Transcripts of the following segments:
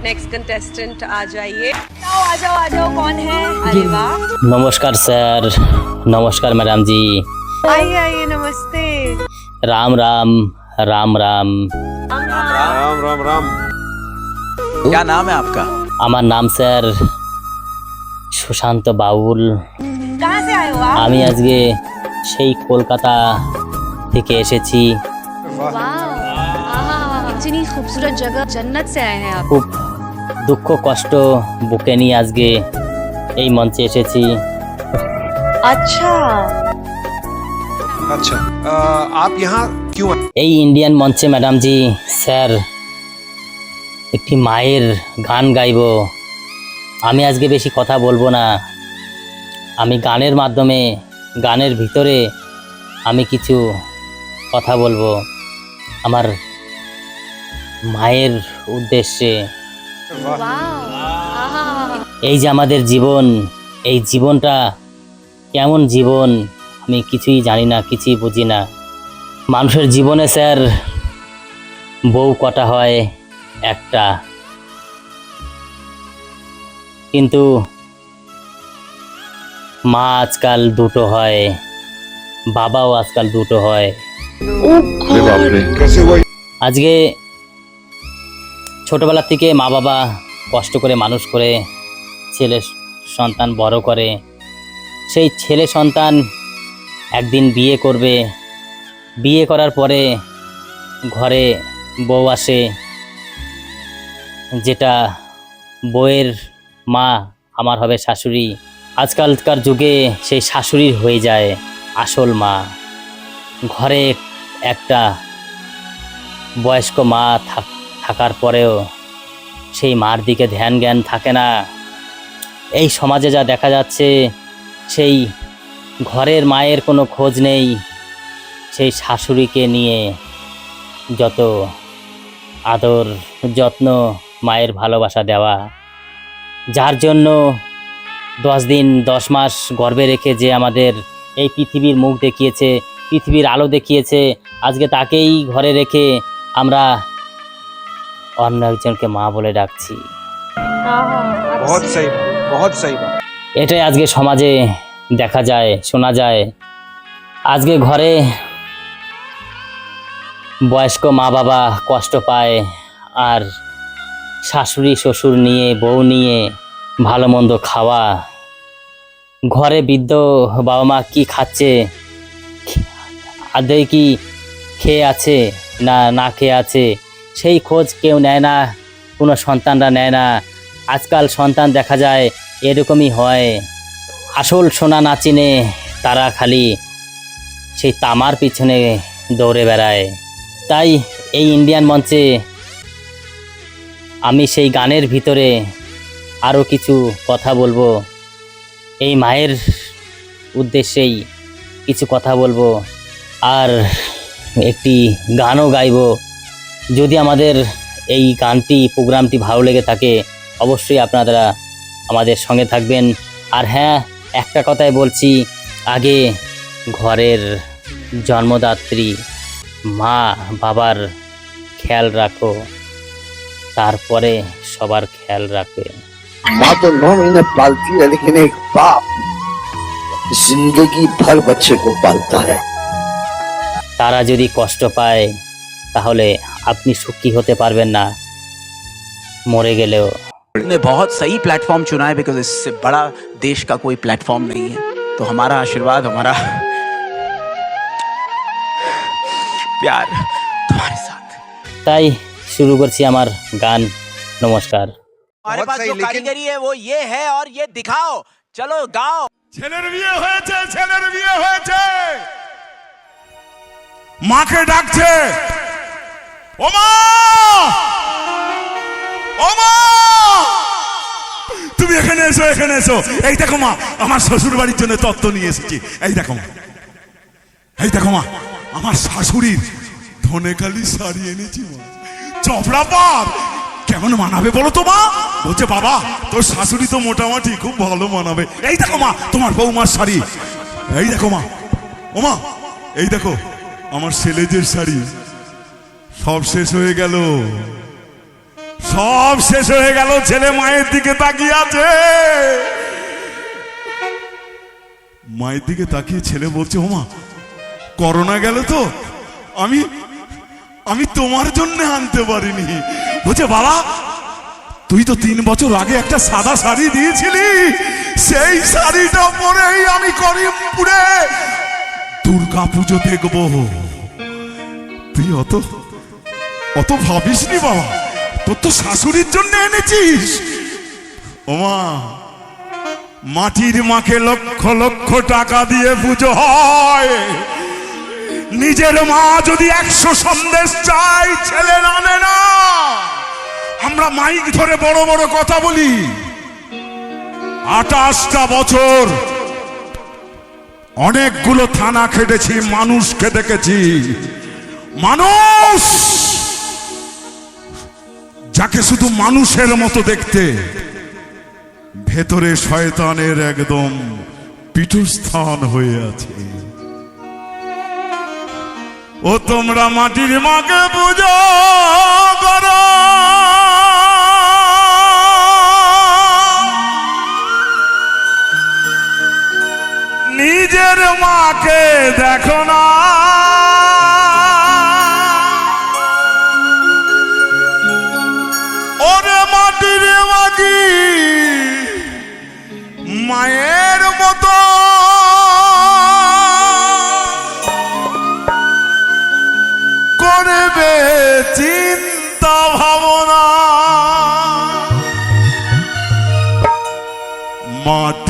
Next contestant आ जाइए आओ आ जाओ आ जाओ कौन है अरे वाह নমস্কার স্যার নমস্কার ম্যাডাম জি आइए आइए नमस्ते রাম রাম রাম রাম राम राम राम क्या नाम है आपका আমার নাম স্যার সুশান্ত বাউল कहाँ से आए हो आप আমি আজকে সেই কলকাতা থেকে এসেছি इतनी खूबसूरत जगह जन्नत से आए हैं आप খুব দুঃখ কষ্ট বুকে নিয়ে আজকে এই মঞ্চে এসেছি। আচ্ছা। আচ্ছা এই ইন্ডিয়ান মঞ্চে ম্যাডাম জি স্যার একটি মায়ের গান গাইব। আমি আজকে বেশি কথা বলব না। আমি গানের মাধ্যমে গানের ভিতরে আমি কিছু কথা বলব। আমার মায়ের উদ্দেশ্যে এই যে আমাদের জীবন এই জীবনটা কেমন জীবন আমি কিছুই জানি না কিছুই বুঝি না। মানুষের জীবনে স্যার বউ কটা হয়? একটা। কিন্তু মা আজকাল দুটো হয় বাবাও আজকাল দুটো হয়। আজকে ছোটবেলা থেকে মা বাবা কষ্ট করে মানুষ করে, ছেলে সন্তান বড় করে, সেই ছেলে সন্তান একদিন বিয়ে করবে। বিয়ে করার পরে ঘরে বউ আসে, যেটা বউয়ের মা আমার হবে শাশুড়ি। আজকালকার যুগে সেই শাশুড়ির হয়ে যায় আসল মা। ঘরে একটা বয়স্ক মা থাক- থাকার পরেও সেই মার দিকে ধ্যান জ্ঞান থাকে না। এই সমাজে যা দেখা যাচ্ছে, সেই ঘরের মায়ের কোনো খোঁজ নেই। সেই শাশুড়িকে নিয়ে যত আদর, যত্ন মায়ের ভালোবাসা দেওয়া, যার জন্য দশ দিন, দশ মাস গর্বে রেখে যে আমাদের এই পৃথিবীর মুখ দেখিয়েছে, পৃথিবীর আলো দেখিয়েছে, আজকে তাকেই ঘরে রেখে আমরা অন্য একজনকে মা বলে ডাকছি। এটাই আজকে সমাজে দেখা যায় শোনা যায়। আজকে ঘরে বয়স্ক মা বাবা কষ্ট পায় আর শাশুড়ি শ্বশুর নিয়ে বউ নিয়ে ভালো মন্দ খাওয়া। ঘরে বৃদ্ধ বাবা মা কি খাচ্ছে? আদে কি খেয়ে আছে না না খেয়ে আছে? সেই খোঁজ কেউ নেয় না, কোনো সন্তানরা নেয় না। আজকাল সন্তান দেখা যায় এরকমই হয়। আসল সোনা না চিনে তারা খালি সেই তামার পিছনে দৌড়ে বেড়ায়। তাই এই ইন্ডিয়ান মঞ্চে আমি সেই গানের ভিতরে আরও কিছু কথা বলব। এই মায়ের উদ্দেশ্যেই কিছু কথা বলব। আর একটি গানও গাইবো। যদি আমাদের এই গানটি প্রোগ্রামটি ভালো লেগে থাকে অবশ্যই আপনারা আমাদের সঙ্গে থাকবেন আর হ্যাঁ একটা কথাই বলছি আগে ঘরের জন্মদাত্রী মা বাবার খেয়াল রাখো তারপরে সবার খেয়াল রাখবে माँ तो नौ महीने पालती है लेकिन एक बाप जिंदगी भर बच्चे को पालता है তারা যদি কষ্ট পায় তাহলে আপনি সুখী হতে পারবেন না মরে গেলেও ने बहुत सही प्लेटफॉर्म चुना है बिकॉज इससे बड़ा देश का कोई प्लेटफॉर्म नहीं है तो हमारा आशीर्वाद हमारा प्यार तुम्हारे साथ তাই শুরু করছি আমার গান নমস্কার हमारे बहुत पास सही, जो लेकिन- कारीगरी है वो ये है और ये दिखाओ चलो गाओ ছেলের বিয়ে হয়েছে ছেলের বিয়ে হয়েছে মাকে ডাকছে তুমি এখানে এসো এখানে এসো। এই দেখো মা, আমার শ্বশুর বাড়ির জন্য তত্ত্ব নিয়ে এসেছি। এই দেখো মা। এই দেখো মা, আমার শাশুড়ির ধনেখালি শাড়ি এনেছি মা। চপড়া পার কেমন মানাবে বলো তো মা? বলছে, বাবা, তোর শাশুড়ি তো মোটামুটি খুব ভালো মানাবে। এই দেখো মা, তোমার বৌমার শাড়ি। এই দেখো মা। ও মা এই দেখো, আমার ছেলেদের শাড়ি। সব শেষ হয়ে গেল। সব শেষ হয়ে গেল, ছেলে মায়ের দিকে তাকিয়ে আছে। মায়ের দিকে তাকিয়ে ছেলে বলছে, ওমা, করোনা গেল তো। আমি আমি তোমার জন্য আনতে পারিনি। বলছে, বাবা, তুই তো তিন বছর আগে একটা সাদা শাড়ি দিয়েছিলি। সেই শাড়িটা পরেই আমি করিমপুরে দুর্গা পুজো দেখব। তুই অত অত ভাবিসনি বাবা? তোর তো শাশুড়ির জন্য এনেছিস। ওমা, মাটির মাকে লক্ষ লক্ষ টাকা দিয়ে পুজো হয়। নিজের মা যদি একশো সন্দেশ চাই ছেলে নামে না। আমরা মাইক ধরে বড় বড় কথা বলি। আটাশটা বছর অনেকগুলো থানা খেটেছি, মানুষকে দেখেছি। মানুষ! যাকে শুধু মানুষের মতো দেখতে, ভেতরে শয়তানের একদম পীঠস্থান হয়ে আছে। ও তোমরা মাটির মাকে পুজো করো। নিজের মাকে দেখো না।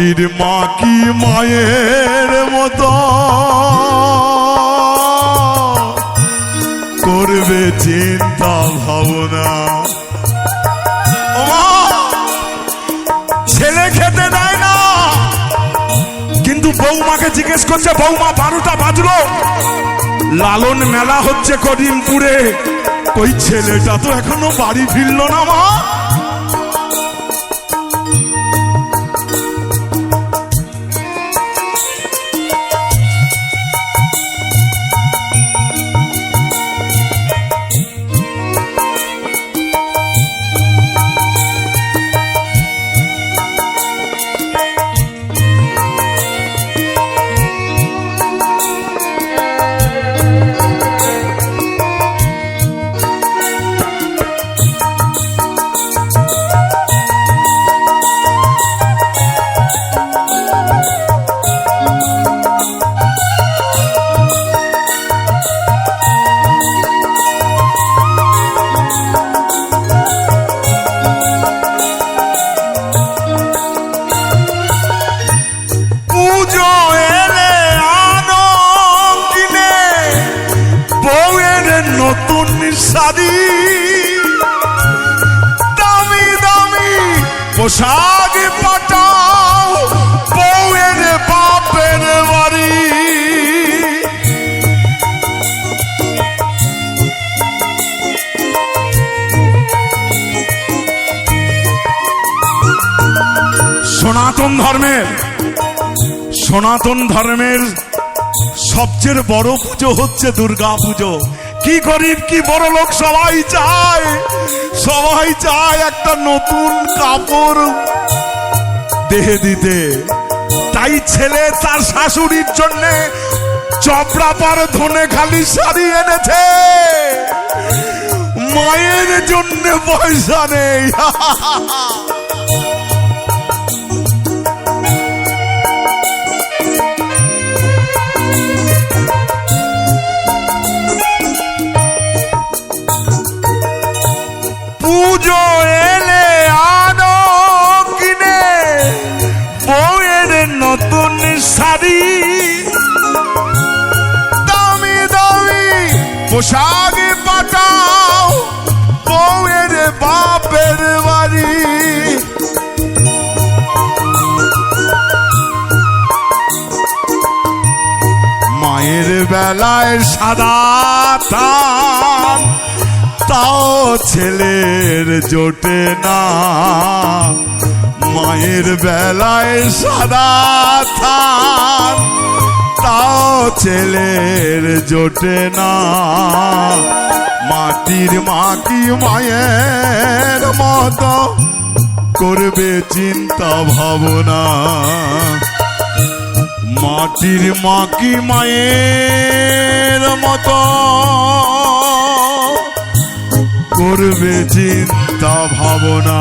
মাটির মা কি মায়ের মতো। করবে চিন্তা ভাবনা। ছেলে খেতে দেয় না। কিন্তু বৌমাকে জিজ্ঞেস করছে, বৌমা, বারোটা বাজলো। লালন মেলা হচ্ছে করিমপুরে ওই ছেলেটা তো এখনও বাড়ি ফিরলো না মা। পোশাক পাঠাও বউয়ের বাপের বাড়ি। সনাতন ধর্মের সনাতন ধর্মের সবচেয়ে বড় পুজো হচ্ছে দুর্গা পুজো। কি গরিব, কি বড় লোক সবাই চায় সবাই চায় একটা নতুন কাপড় দেহে দিতে। তাই ছেলে তার শাশুড়ির জন্য চপড়া পার ধনে খালি শাড়ি এনেছে। মায়ের জন্য পয়সা নেই। পুজো দামি দামি পোশাক পাঠাও বউয়ের বাপের বাড়ি। মায়ের বেলায় সাদা তাও ছেলের জোটে না। মায়ের বেলায় সাদা থান। তাও ছেলের জোটে না। মাটির মা কি মায়ের মতো করবে চিন্তা ভাবনা। মাটির মা কি মায়ের মতো করবে চিন্তা ভাবনা।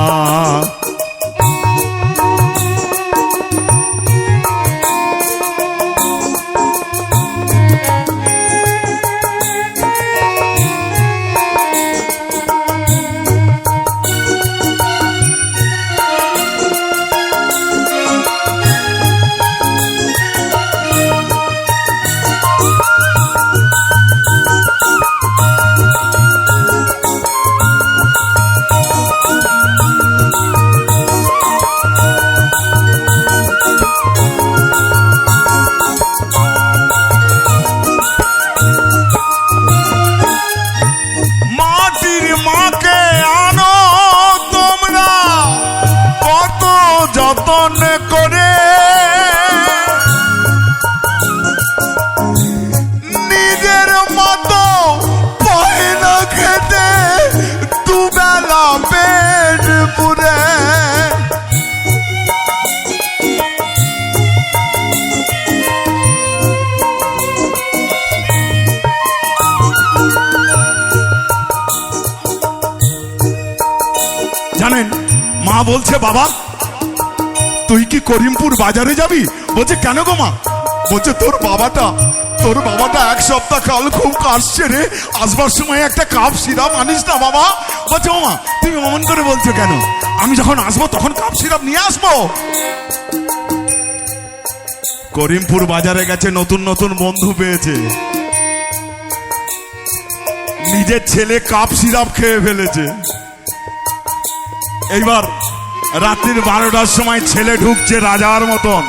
বলছে, বাবা, তুই কি করিমপুর বাজারে যাবি? বলছে, কেন গো মা? বলছে, তোর বাবাটা তোর বাবাটা এক সপ্তাহ কাল খুব কাশছে রে। আসবার সময় একটা কাপ সিরাপ আনিস না বাবা। বলছে, ও মা, তুমি অমন করে বলছো কেন? আমি যখন আসব তখন কাপ সিরাপ নিয়ে আসব। করিমপুর বাজারে গেছে নতুন নতুন বন্ধু পেয়েছে। নিজের ছেলে কাপ সিরাপ খেয়ে ফেলেছে। এইবার রাত্রির বারোটার সময় ছেলে ঢুকছে রাজার মতন।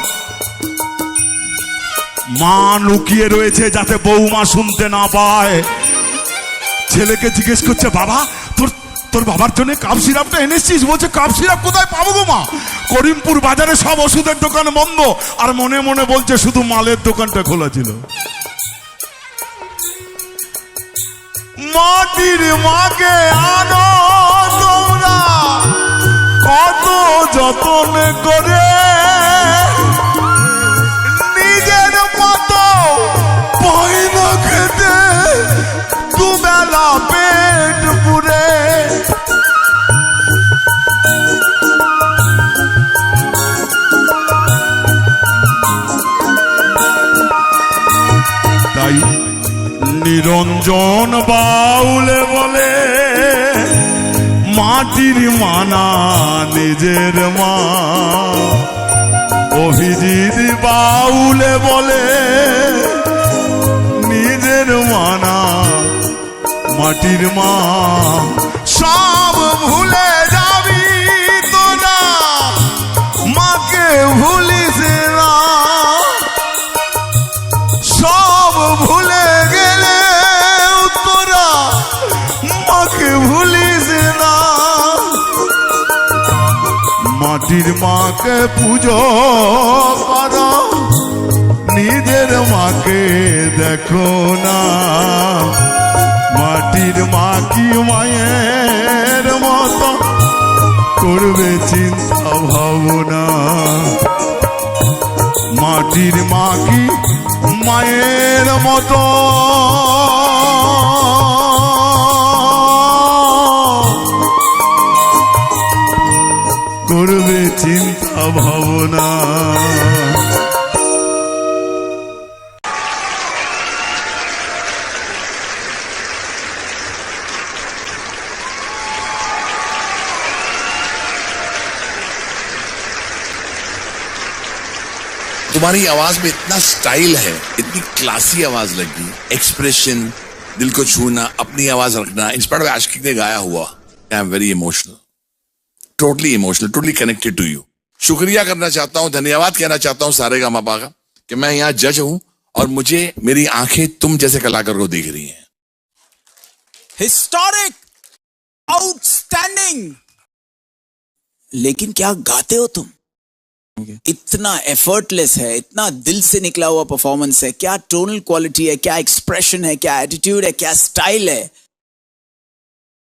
মা লুকিয়ে রয়েছে যাতে বৌমা শুনতে না পায়। ছেলেকে জিজ্ঞেস করছে, বাবা, তোর তোর বাবার জন্য কাপ সিরাপটা এনেছিস? বলছে, কাপ সিরাপ কোথায় পাবো গো মা? করিমপুর বাজারে সব ওষুধের দোকান বন্ধ। আর মনে মনে বলছে, শুধু মালের দোকানটা খোলা ছিল। মাটির মাকে আনো কত যতন করে। নিজের মতো পয়না খেতে দুবেলা পেট পুরে তাই নিরঞ্জন বাউলে মানা, নিজের মা। অভিজিৎ বাউলে বলে, নিজের মানা, মাটির মা। সব ভুলে যাবি তোরা, মাকে ভুলিস মাটির মাকে পুজো কর। নিজের মাকে দেখো না। মাটির মা কি মায়ের মতো। করবে চিন্তা ভাবনা। মাটির মা কি মায়ের মতো। চিন্তা ভাবনা तुम्हारी आवाज में इतना स्टाइल है इतनी क्लासी आवाज लगी एक्सप्रेशन दिल को छूना अपनी आवाज रखना इंस्पायर्ड बाय आशिक ने गाया हुआ I am very emotional totally emotional totally connected to you शुक्रिया करना चाहता हूँ धन्यवाद कहना चाहता हूँ सारे गामा का कि मैं यहाँ जज हूँ और मुझे मेरी आँखें तुम जैसे कलाकार को देख रही हैं। हिस्टोरिक आउटस्टैंडिंग लेकिन क्या गाते हो तुम? Okay. इतना एफर्टलेस है इतना दिल से निकला हुआ परफॉर्मेंस है क्या टोनल क्वालिटी है क्या एक्सप्रेशन है क्या एटीट्यूड है क्या स्टाइल है?